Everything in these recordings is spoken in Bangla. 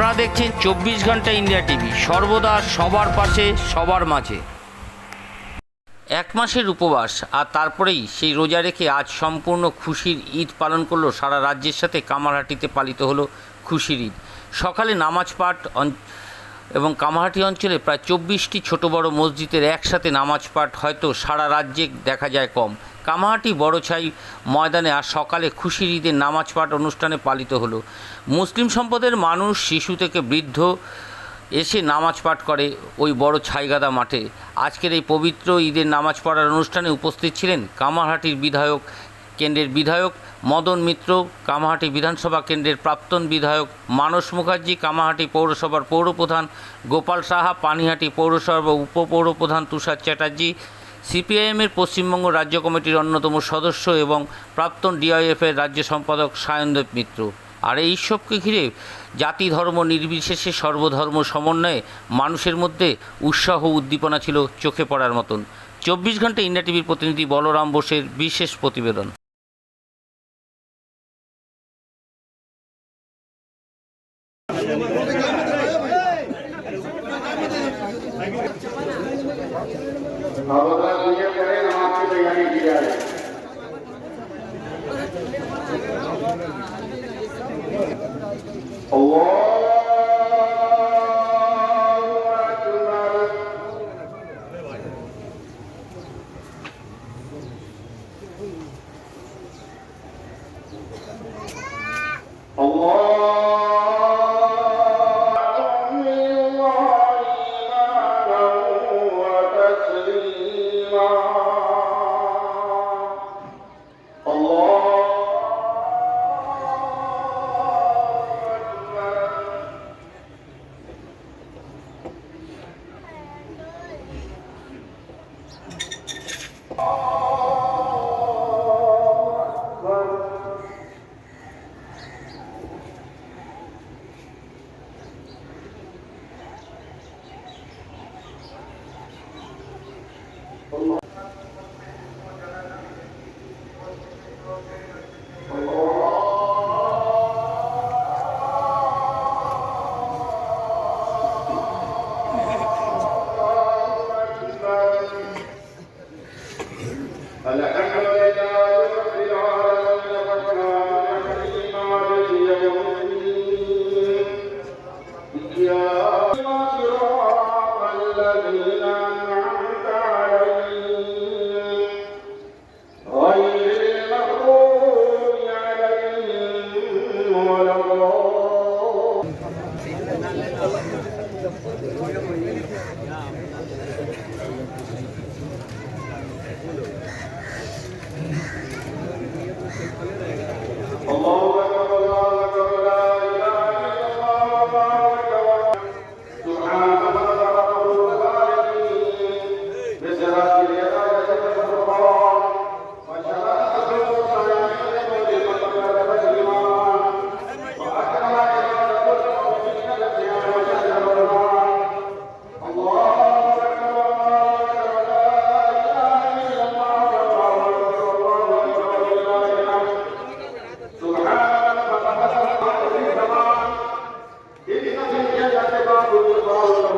আপনারা দেখছেন চব্বিশ ঘণ্টা ইন্ডিয়া টিভি। সর্বদা সবার পাশে, সবার মাঝে। এক মাসের উপবাস, আর তারপরেই সেই রোজা রেখে আজ সম্পূর্ণ খুশির ঈদ পালন করল সারা রাজ্যের সাথে কামারহাটিতে পালিত হলো খুশির ঈদ। সকালে নামাজ পাঠ এবং কামারহাটি অঞ্চলে প্রায় চব্বিশটি ছোট বড় মসজিদের একসাথে নামাজ পাঠ হয়তো সারা রাজ্যে দেখা যায় কম। কামাহাটি বড়ছাই ময়দানে আজ সকালে খুশির ঈদের নামাজ পাঠ অনুষ্ঠানে পালিত হলো। মুসলিম সম্পদের মানুষ, শিশু থেকে বৃদ্ধ এসে নামাজ পাঠ করে ওই বড় ছাইগাদা মাঠে। আজকের এই পবিত্র ঈদের নামাজ পড়ার অনুষ্ঠানে উপস্থিত ছিলেন কামারহাটির বিধায়ক, কেন্দ্রের বিধায়ক মদন মিত্র, কামাহাটি বিধানসভা কেন্দ্রের প্রাক্তন বিধায়ক মানস মুখার্জি, কামাহাটি পৌরসভার পৌরপ্রধান গোপাল সাহা, পানিহাটি পৌরসভার উপপৌরপ্রধান তুষার চ্যাটার্জি সিপিআইএমের পশ্চিমবঙ্গ রাজ্য কমিটির অন্যতম সদস্য এবং প্রাক্তন ডিআইএফের রাজ্য সম্পাদক সায়নদেব মিত্র। আর এই সবকে ঘিরে জাতি ধর্ম নির্বিশেষে সর্বধর্ম সমন্বয়ে মানুষের মধ্যে উৎসাহ উদ্দীপনা ছিল চোখে পড়ার মতন। চব্বিশ ঘণ্টা ইন্ডিয়া টিভির প্রতিনিধি বলরাম বোসের বিশেষ প্রতিবেদন। ভগবান নিজে করে আমার Allah সেবা করতে পারল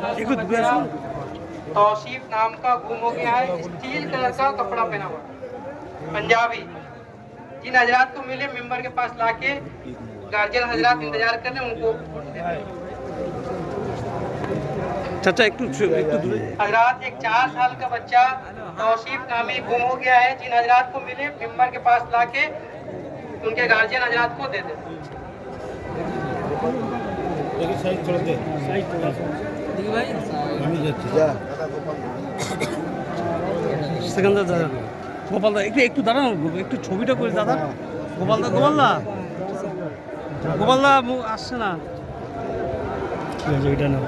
मेरा तौसीफ तो नाम का गुम हो गया है। स्टील कलर का कपड़ा पहना हुआ। पंजाबी। जिन हजरात को मिले मेंबर के पास लाके गार्जियन हजरात इंतज़ार कर रहे उनको। चाचा एक तो एक तो हजरात एक चार साल का बच्चा तो तौसीफ नामी गुम हो गया है। जिन हजरात को मिले मेंबर के पास लाके उनके गार्जियन हजरात को दे दे। সেখানটা দাঁড়ানো। গোপালদা একটু একটু দাঁড়ানো একটু ছবিটা করে দাদা গোপালদা গোপালদা গোপালদা মু- আসছে না। ওইটা না।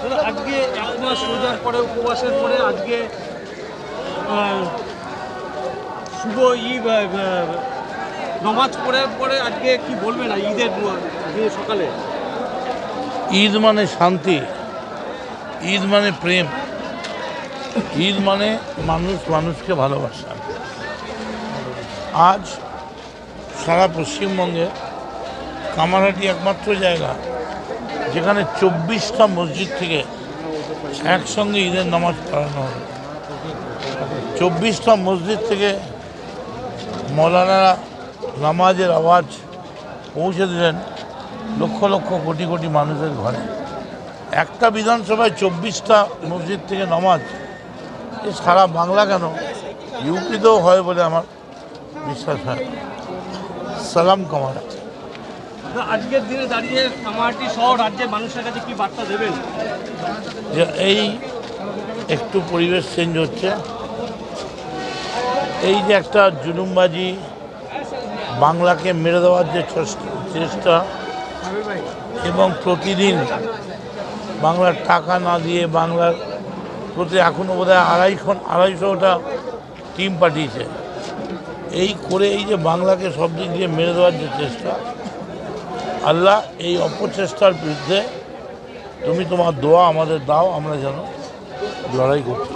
দাদা আজকে এক মাস রোজার পরে উপবাসের পরে আজকে শুভ ঈদ নমাজ পড়ার পরে আজকে কি বলবেন আর ঈদের সকালে? ঈদ মানে শান্তি, ঈদ মানে প্রেম, ঈদ মানে মানুষ মানুষকে ভালোবাসা। আজ সারা পশ্চিমবঙ্গে কামারহাটি একমাত্র জায়গা যেখানে চব্বিশটা মসজিদ থেকে একসঙ্গে ঈদের নামাজ পড়ানো হবে চব্বিশটা মসজিদ থেকে মৌলানারা নামাজের আওয়াজ পৌঁছে দিলেন লক্ষ লক্ষ কোটি কোটি মানুষের ঘরে। একটা বিধানসভায় চব্বিশটা মসজিদ থেকে নামাজ। এ সারা বাংলা কেন? ইউপিতেও হয় বলে আমার বিশ্বাস হয়। সালাম কামার আজকের দিনে দাঁড়িয়ে কামাহাটি সহ রাজ্যের মানুষের কাছে কি বার্তা দেবেন? যে এই একটু পরিবেশ চেঞ্জ হচ্ছে। এই যে একটা জুলুমবাজি বাংলাকে মেরে দেওয়ার যে চেষ্টা- এবং প্রতিদিন বাংলার টাকা না দিয়ে বাংলার প্রতি এখনও বোধ হয় আড়াইখন আড়াইশোটা টিম পাঠিয়েছে এই করে এই যে বাংলাকে সব দিক দিয়ে মেরে দেওয়ার যে চেষ্টা, আল্লাহ এই অপচেষ্টার বিরুদ্ধে তুমি তোমার দোয়া আমাদের দাও, আমরা যেন লড়াই পারি।